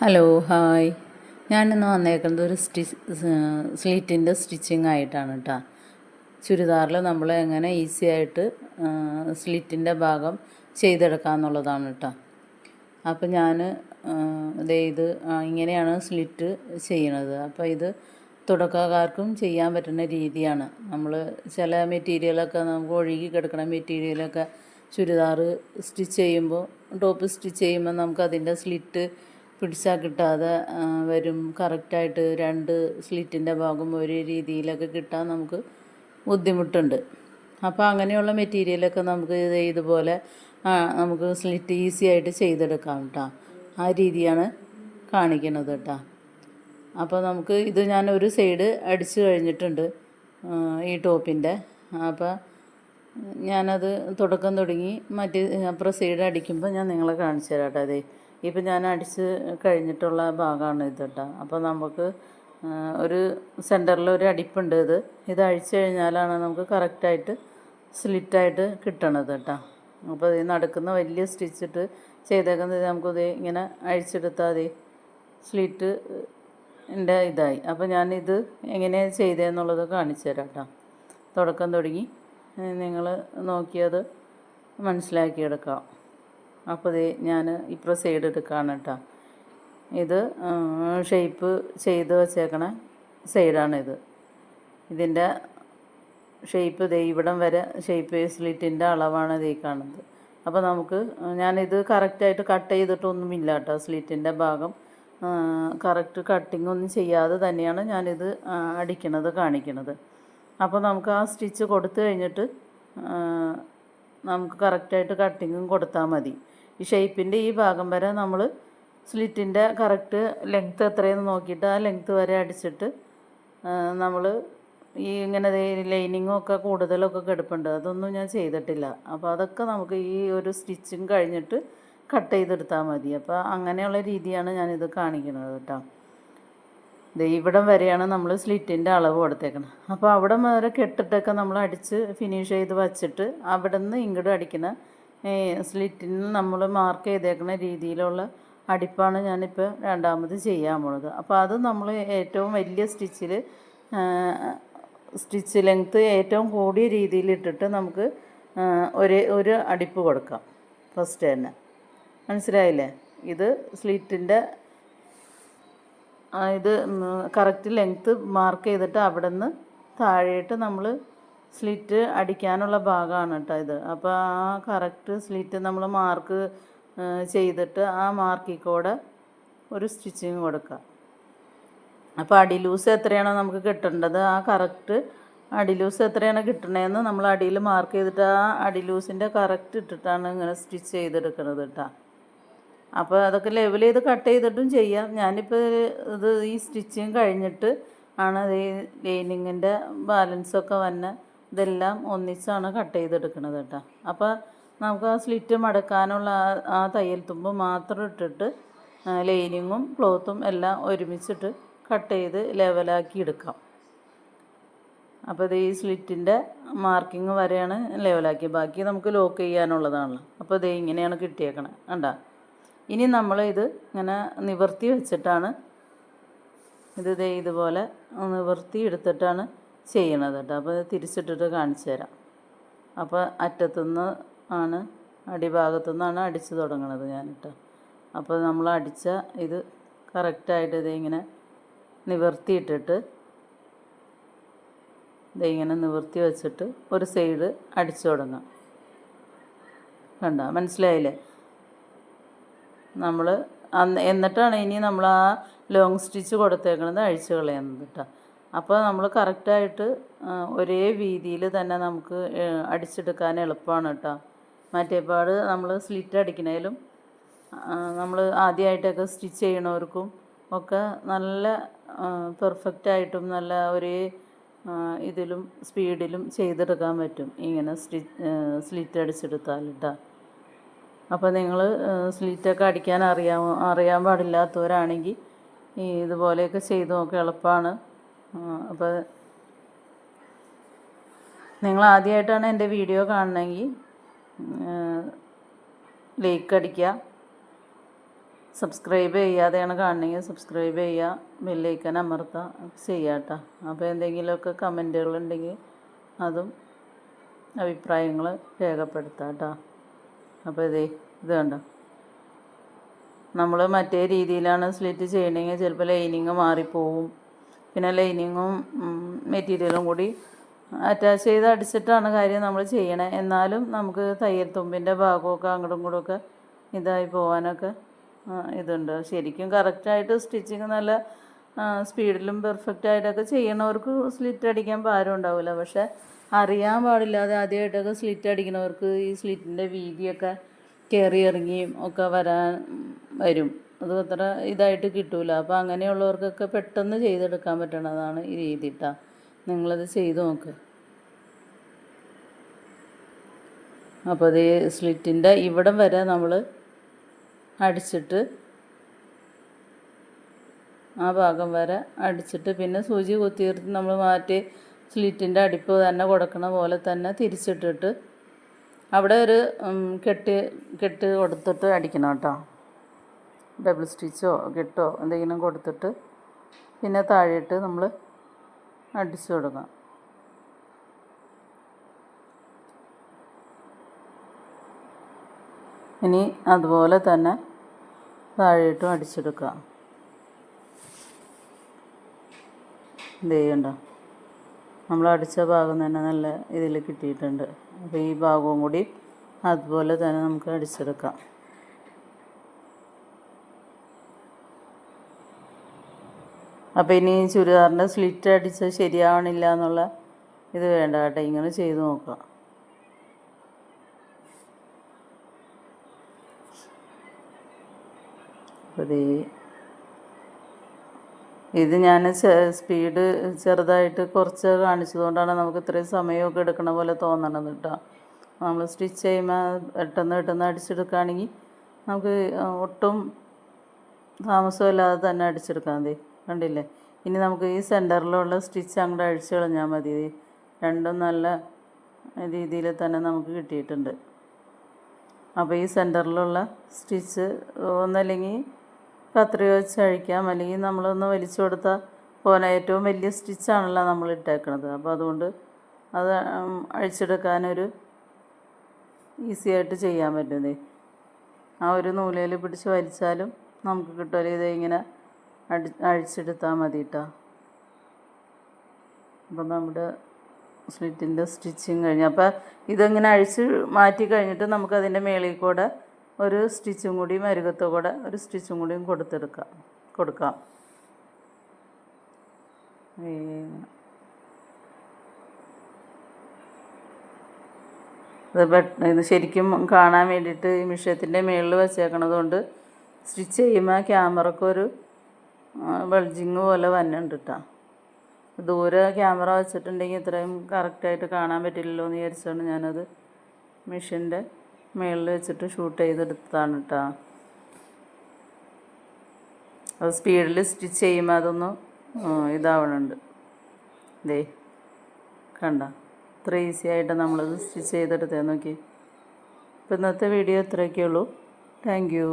Hello hi ഞാനിന്ന് വന്നേക്കുന്നത് ഒരു സ്റ്റി സ്ലീറ്റിന്റെ സ്റ്റിച്ചിങ് ആയിട്ടാണ് കേട്ടോ ചുരിദാറിൽ നമ്മൾ എങ്ങനെ ഈസി ആയിട്ട് സ്ലിറ്റിന്റെ ഭാഗം ചെയ്തെടുക്കാം എന്നുള്ളതാണ് കേട്ടോ അപ്പോൾ ഞാൻ ദേ ഇത് ഇങ്ങനെയാണ് സ്ലിറ്റ് ചെയ്യണത്. അപ്പോൾ ഇത് തുടക്കക്കാർക്കും ചെയ്യാൻ പറ്റുന്ന രീതിയാണ്. നമ്മൾ ചില മെറ്റീരിയലൊക്കെ നമുക്ക് ഒഴുകി കിടക്കുന്ന മെറ്റീരിയലൊക്കെ ചുരിദാറ് സ്റ്റിച്ച് ചെയ്യുമ്പോൾ ടോപ്പ് സ്റ്റിച്ച് ചെയ്യുമ്പോൾ നമുക്ക് അതിന്റെ സ്ലിറ്റ് പിടിച്ചാൽ കിട്ടാതെ വരും. കറക്റ്റായിട്ട് രണ്ട് സ്ലിറ്റിന്റെ ഭാഗം ഒരു രീതിയിലൊക്കെ കിട്ടാൻ നമുക്ക് ബുദ്ധിമുട്ടുണ്ട്. അപ്പോൾ അങ്ങനെയുള്ള മെറ്റീരിയലൊക്കെ നമുക്ക് ഇത് ഇതുപോലെ നമുക്ക് സ്ലിറ്റ് ഈസി ആയിട്ട് ചെയ്തെടുക്കാം കേട്ടോ ആ രീതിയാണ് കാണിക്കുന്നത് കേട്ടോ അപ്പോൾ നമുക്ക് ഇത് ഞാൻ ഒരു സൈഡ് അടിച്ച് കഴിഞ്ഞിട്ടുണ്ട് ഈ ടോപ്പിന്റെ അപ്പോൾ ഞാനത് തുടക്കം തുടങ്ങി മറ്റേ അപ്പുറം സൈഡ് അടിക്കുമ്പോൾ ഞാൻ നിങ്ങളെ കാണിച്ചു തരാം കേട്ടോ അതെ ഇപ്പം ഞാൻ അടിച്ച് കഴിഞ്ഞിട്ടുള്ള ഭാഗമാണ് ഇത് കേട്ടോ അപ്പോൾ നമുക്ക് ഒരു സെന്ററിൽ ഒരു അടിപ്പുണ്ട് ഇത്. ഇത് അഴിച്ചു കഴിഞ്ഞാലാണ് നമുക്ക് കറക്റ്റായിട്ട് സ്ലിറ്റായിട്ട് കിട്ടണത് കേട്ടോ. അപ്പോൾ ഈ നടക്കുന്ന വലിയ സ്റ്റിച്ചിട്ട് ചെയ്തേക്കുന്നത് നമുക്കിത് ഇങ്ങനെ അഴിച്ചെടുത്താൽ മതി സ്ലിറ്റ് എന്റെ ഇതായി. അപ്പോൾ ഞാനിത് എങ്ങനെയാണ് ചെയ്തതെന്നുള്ളത് കാണിച്ചു തരാം കേട്ടോ. തുടക്കം തുടങ്ങി. നിങ്ങൾ നോക്കിയത് മനസ്സിലാക്കിയെടുക്കാം. അപ്പോൾ ഇത് ഞാൻ ഇപ്പുറം സൈഡ് എടുക്കുകയാണ് കേട്ടോ ഇത് ഷേപ്പ് ചെയ്ത് വച്ചേക്കണ സൈഡാണിത് ഇതിന്റെ ഷേപ്പ് ദേ ഇവിടം വരെ ഷേപ്പ് സ്ലിറ്റിന്റെ അളവാണ് ഇതേ കാണുന്നത്. അപ്പോൾ നമുക്ക് ഞാനിത് കറക്റ്റായിട്ട് കട്ട് ചെയ്തിട്ടൊന്നുമില്ല കേട്ടോ സ്ലിറ്റിന്റെ ഭാഗം. കറക്റ്റ് കട്ടിംഗ് ഒന്നും ചെയ്യാതെ തന്നെയാണ് ഞാനിത് അടിക്കണത് കാണിക്കണത്. അപ്പോൾ നമുക്ക് ആ സ്റ്റിച്ച് കൊടുത്തു കഴിഞ്ഞിട്ട് നമുക്ക് കറക്റ്റായിട്ട് കട്ടിങ്ങും കൊടുത്താൽ മതി. ഈ ഷേപ്പിന്റെ ഈ ഭാഗം വരെ നമ്മൾ സ്ലിറ്റിന്റെ കറക്റ്റ് ലെങ്ത്ത് എത്രയെന്ന് നോക്കിയിട്ട് ആ ലെങ്ത്ത് വരെ അടിച്ചിട്ട് നമ്മൾ ഈ ഇങ്ങനെ ലൈനിങ്ങും ഒക്കെ കൂടുതലൊക്കെ കിടപ്പുണ്ട്. അതൊന്നും ഞാൻ ചെയ്തിട്ടില്ല. അപ്പോൾ അതൊക്കെ നമുക്ക് ഈ ഒരു സ്റ്റിച്ചിങ് കഴിഞ്ഞിട്ട് കട്ട് ചെയ്തെടുത്താൽ മതി. അപ്പോൾ അങ്ങനെയുള്ള രീതിയാണ് ഞാനിത് കാണിക്കുന്നത് കേട്ടോ. ഇവിടം വരെയാണ് നമ്മൾ സ്ലിറ്റിന്റെ അളവ് കൊടുത്തേക്കണം. അപ്പോൾ അവിടെ വരെ കെട്ടിട്ടൊക്കെ നമ്മൾ അടിച്ച് ഫിനിഷ് ചെയ്ത് വച്ചിട്ട് അവിടെ നിന്ന് ഇങ്ങോട്ട് അടിക്കുന്ന സ്ലിറ്റിന് നമ്മൾ മാർക്ക് ചെയ്തേക്കുന്ന രീതിയിലുള്ള അടിപ്പാണ് ഞാനിപ്പോൾ രണ്ടാമത് ചെയ്യാൻ പോണത്. അപ്പോൾ അത് നമ്മൾ ഏറ്റവും വലിയ സ്റ്റിച്ചിൽ സ്റ്റിച്ച് ലെങ്ത്ത് ഏറ്റവും കൂടിയ രീതിയിൽ ഇട്ടിട്ട് നമുക്ക് ഒരു ഒരു അടിപ്പ് കൊടുക്കാം. ഫസ്റ്റ് തന്നെ. മനസ്സിലായില്ലേ? ഇത് സ്ലിറ്റിന്റെ ഇത് കറക്റ്റ് ലെങ്ത്ത് മാർക്ക് ചെയ്തിട്ട് അവിടെ നിന്ന് താഴെയിട്ട് നമ്മൾ സ്ലിറ്റ് അടിക്കാനുള്ള ഭാഗമാണ് കേട്ടോ ഇത്. അപ്പോൾ ആ കറക്റ്റ് സ്ലിറ്റ് നമ്മൾ മാർക്ക് ചെയ്തിട്ട് ആ മാർക്കിൽ കൂടെ ഒരു സ്റ്റിച്ചിങ് കൊടുക്കുക. അപ്പോൾ അടി ലൂസ് എത്രയാണോ നമുക്ക് കിട്ടേണ്ടത് ആ കറക്റ്റ് അടി ലൂസ് എത്രയാണ് കിട്ടണതെന്ന് നമ്മൾ അടിയിൽ മാർക്ക് ചെയ്തിട്ട് ആ അടി ലൂസിന്റെ കറക്റ്റ് ഇട്ടിട്ടാണ് ഇങ്ങനെ സ്റ്റിച്ച് ചെയ്തെടുക്കുന്നത് കേട്ടോ. അപ്പോൾ അതൊക്കെ ലെവൽ ചെയ്ത് കട്ട് ചെയ്തിട്ടും ചെയ്യാം. ഞാനിപ്പോൾ ഇത് ഈ സ്റ്റിച്ചിങ് കഴിഞ്ഞിട്ട് ആണ് ഈ ലൈനിങ്ങിന്റെ ബാലൻസൊക്കെ വന്ന ഇതെല്ലാം ഒന്നിച്ചാണ് കട്ട് ചെയ്തെടുക്കുന്നത് കേട്ടോ. അപ്പോൾ നമുക്ക് ആ സ്ലിറ്റ് മടക്കാനുള്ള ആ- തയ്യൽ തുമ്പ് മാത്രം ഇട്ടിട്ട് ലൈനിങ്ങും ക്ലോത്തും എല്ലാം ഒരുമിച്ചിട്ട് കട്ട് ചെയ്ത് ലെവലാക്കി എടുക്കാം. അപ്പോൾ ഇത് ഈ സ്ലിറ്റിന്റെ മാർക്കിങ് വരെയാണ് ലെവലാക്കി ബാക്കി നമുക്ക് ലോക്ക് ചെയ്യാനുള്ളതാണല്ലോ അപ്പോൾ ഇത് ഇങ്ങനെയാണ് കിട്ടിയേക്കണേ കണ്ടാ? ഇനി നമ്മൾ ഇത് ഇങ്ങനെ നിവർത്തി വെച്ചിട്ടാണ് ഇത് ദേ ഇതുപോലെ നിവർത്തി എടുത്തിട്ടാണ് ചെയ്യണത് കേട്ടോ. അപ്പോൾ തിരിച്ചിട്ടിട്ട് കാണിച്ചു തരാം. അപ്പോൾ അറ്റത്തുനിന്ന് ആണ് അടിഭാഗത്തു നിന്നാണ് അടിച്ച് തുടങ്ങണത് കേട്ടോ. അപ്പോൾ നമ്മൾ അടിച്ച ഇത് കറക്റ്റായിട്ട് ഇതിങ്ങനെ നിവർത്തിയിട്ടിട്ട് ഇതിങ്ങനെ നിവർത്തി വെച്ചിട്ട് ഒരു സൈഡ് അടിച്ചു തുടങ്ങാം. കണ്ടോ? മനസ്സിലായില്ലേ? നമ്മൾ അന്ന് എന്നിട്ടാണ് ഇനി നമ്മൾ ആ ലോങ് സ്റ്റിച്ച് കൊടുത്തേക്കുന്നത് അഴിച്ചു കളയുന്നത് കേട്ടോ അപ്പോൾ നമ്മൾ കറക്റ്റായിട്ട് ഒരേ വീതിയിൽ തന്നെ നമുക്ക് അടിച്ചെടുക്കാൻ എളുപ്പമാണ് കേട്ടോ മറ്റേപാട് നമ്മൾ സ്ലിറ്റ് അടിക്കണേലും നമ്മൾ ആദ്യമായിട്ടൊക്കെ സ്റ്റിച്ച് ചെയ്യണവർക്കും ഒക്കെ നല്ല പെർഫെക്റ്റായിട്ടും നല്ല ഒരേ ഇതിലും സ്പീഡിലും ചെയ്തെടുക്കാൻ പറ്റും. ഇങ്ങനെ സ്റ്റിച്ച് സ്ലിറ്റ് അടിച്ചെടുത്താൽ കേട്ടോ അപ്പോൾ നിങ്ങൾ സ്ലിറ്റൊക്കെ അടിക്കാൻ അറിയാമോ അറിയാൻ പാടില്ലാത്തവരാണെങ്കിൽ ഈ ഇതുപോലെയൊക്കെ ചെയ്ത് നോക്കുക എളുപ്പമാണ് അപ്പോൾ നിങ്ങൾ ആദ്യമായിട്ടാണ് എന്റെ വീഡിയോ കാണണമെങ്കിൽ ലൈക്ക് അടിക്കുക സബ്സ്ക്രൈബ് ചെയ്യാതെയാണ് കാണണമെങ്കിൽ സബ്സ്ക്രൈബ് ചെയ്യുക ബെല്ലൈക്കൻ അമർത്തുക ചെയ്യുക കേട്ടോ അപ്പോൾ എന്തെങ്കിലുമൊക്കെ കമന്റുകളുണ്ടെങ്കിൽ അതും അഭിപ്രായങ്ങൾ രേഖപ്പെടുത്താം കേട്ടോ അപ്പോൾ ഇതേ ഇത് കണ്ടോ? നമ്മൾ മറ്റേ രീതിയിലാണ് സ്ലിറ്റ് ചെയ്യണമെങ്കിൽ ചിലപ്പോൾ ലൈനിങ് മാറിപ്പോവും. പിന്നെ ലൈനിങ്ങും മെറ്റീരിയലും കൂടി അറ്റാച്ച് ചെയ്ത് അടിച്ചിട്ടാണ് കാര്യം നമ്മൾ ചെയ്യണേ. എന്നാലും നമുക്ക് തയ്യൽ തുമ്പിന്റെ ഭാഗമൊക്കെ അങ്ങോട്ടും ഇങ്ങോട്ടുമൊക്കെ ഇതായി പോകാനൊക്കെ ഇതുണ്ട്. ശരിക്കും കറക്റ്റായിട്ട് സ്റ്റിച്ചിങ് നല്ല സ്പീഡിലും പെർഫെക്റ്റായിട്ടൊക്കെ ചെയ്യണവർക്ക് സ്ലിറ്റ് അടിക്കാൻ ഭാരം ഉണ്ടാവില്ല പക്ഷെ അറിയാൻ പാടില്ലാതെ ആദ്യമായിട്ടൊക്കെ സ്ലിറ്റ് അടിക്കുന്നവർക്ക് ഈ സ്ലിറ്റിന്റെ വീതിയൊക്കെ കയറി ഇറങ്ങിയും ഒക്കെ വരാൻ വരും. അത് അത്ര ഇതായിട്ട് കിട്ടൂല. അപ്പോൾ അങ്ങനെയുള്ളവർക്കൊക്കെ പെട്ടെന്ന് ചെയ്തെടുക്കാൻ പറ്റണതാണ് ഈ രീതി കേട്ടോ നിങ്ങളത് ചെയ്ത് നോക്ക്. അപ്പോൾ അത് സ്ലിറ്റിന്റെ ഇവിടം വരെ നമ്മൾ അടിച്ചിട്ട് ആ ഭാഗം വരെ അടിച്ചിട്ട് പിന്നെ സൂചി കുത്തിയിരുത്തി നമ്മൾ മാറ്റി സ്ലിറ്റിന്റെ അടിപ്പ് തന്നെ കൊടുക്കണ പോലെ തന്നെ തിരിച്ചിട്ടിട്ട് അവിടെ ഒരു കെട്ട് കെട്ട് കൊടുത്തിട്ട് അടിക്കണം കേട്ടോ. ഡബിൾ സ്റ്റിച്ചോ കെട്ടോ എന്തെങ്കിലും കൊടുത്തിട്ട് പിന്നെ താഴെയിട്ട് നമ്മൾ അടിച്ചു കൊടുക്കാം ഇനി അതുപോലെ തന്നെ താഴെയിട്ടും അടിച്ചെടുക്കാം. എന്ത് ചെയ്യണ്ട നമ്മൾ അടിച്ച ഭാഗം തന്നെ നല്ല ഇതിൽ കിട്ടിയിട്ടുണ്ട്. അപ്പോൾ ഈ ഭാഗവും കൂടി അതുപോലെ തന്നെ നമുക്ക് അടിച്ചെടുക്കാം. അപ്പോൾ ഇനി ചുരിദാറിന്റെ സ്ലിറ്റ് അടിച്ച് ശരിയാവണില്ല എന്നുള്ള ഇത് വേണ്ട കേട്ടോ. ഇങ്ങനെ ചെയ്ത് നോക്കാം. അപ്പോൾ ഇത് ഞാൻ സ്പീഡ് ചെറുതായിട്ട് കുറച്ച് കാണിച്ചതുകൊണ്ടാണ് നമുക്ക് ഇത്രയും സമയമൊക്കെ എടുക്കണ പോലെ തോന്നണത് കേട്ടോ. നമ്മൾ സ്റ്റിച്ച് ചെയ്യുമ്പോൾ പെട്ടെന്ന് പെട്ടെന്ന് അടിച്ചെടുക്കുകയാണെങ്കിൽ നമുക്ക് ഒട്ടും താമസമില്ലാതെ തന്നെ അടിച്ചെടുക്കാൻ മതി. കണ്ടില്ലേ? ഇനി നമുക്ക് ഈ സെന്ററിലുള്ള സ്റ്റിച്ച് അങ്ങോട്ട് അഴിച്ചു കളഞ്ഞാൽ മതി. രണ്ടും നല്ല രീതിയിൽ തന്നെ നമുക്ക് കിട്ടിയിട്ടുണ്ട്. അപ്പോൾ ഈ സെന്ററിലുള്ള സ്റ്റിച്ച് ഒന്നല്ലെങ്കിൽ കത്രി വെച്ച് അഴിക്കാം അല്ലെങ്കിൽ നമ്മളൊന്ന് വലിച്ചു കൊടുത്താൽ പോലെ ഏറ്റവും വലിയ സ്റ്റിച്ചാണല്ലോ നമ്മൾ ഇട്ടേക്കണത്. അപ്പോൾ അതുകൊണ്ട് അത് അഴിച്ചെടുക്കാനൊരു ഈസി ആയിട്ട് ചെയ്യാൻ പറ്റുന്നേ. ആ ഒരു നൂലയിൽ പിടിച്ച് വലിച്ചാലും നമുക്ക് കിട്ടുമല്ലോ ഇത് ഇങ്ങനെ അടി അഴിച്ചെടുത്താൽ മതി കേട്ടോ അപ്പം നമ്മുടെ സ്ലിറ്റിന്റെ സ്റ്റിച്ചിങ് കഴിഞ്ഞു. അപ്പോൾ ഇതിങ്ങനെ അഴിച്ച് മാറ്റി കഴിഞ്ഞിട്ട് നമുക്കതിന്റെ മേളിൽ കൂടെ ഒരു സ്റ്റിച്ചും കൂടി മരുകത്ത് കൂടെ ഒരു സ്റ്റിച്ചും കൂടിയും കൊടുത്തെടുക്കാം കൊടുക്കാം. ഇത് ശരിക്കും കാണാൻ വേണ്ടിയിട്ട് ഈ മിഷ്യത്തിന്റെ മുകളിൽ വെച്ചേക്കണത് കൊണ്ട് സ്റ്റിച്ച് ചെയ്യുമ്പോൾ ക്യാമറക്ക് ഒരു ബൾജിങ് പോലെ വന്നുണ്ട് കേട്ടോ ദൂരെ ക്യാമറ വെച്ചിട്ടുണ്ടെങ്കിൽ ഇത്രയും കറക്റ്റായിട്ട് കാണാൻ പറ്റില്ലല്ലോ എന്ന് വിചാരിച്ചാണ് ഞാനത് മെഷീന്റെ മുകളിൽ വെച്ചിട്ട് ഷൂട്ട് ചെയ്തെടുത്തതാണ് കേട്ടോ അത് സ്പീഡിൽ സ്റ്റിച്ച് ചെയ്യുമ്പോൾ അതൊന്ന് ഇതാവണുണ്ട്. ദേ കണ്ട. ഇത്ര ഈസി ആയിട്ട് നമ്മളത് സ്റ്റിച്ച് ചെയ്തെടുത്തേ. നോക്കി. അപ്പോൾ ഇന്നത്തെ വീഡിയോ ഇത്രയൊക്കെ ഉള്ളൂ താങ്ക് യു.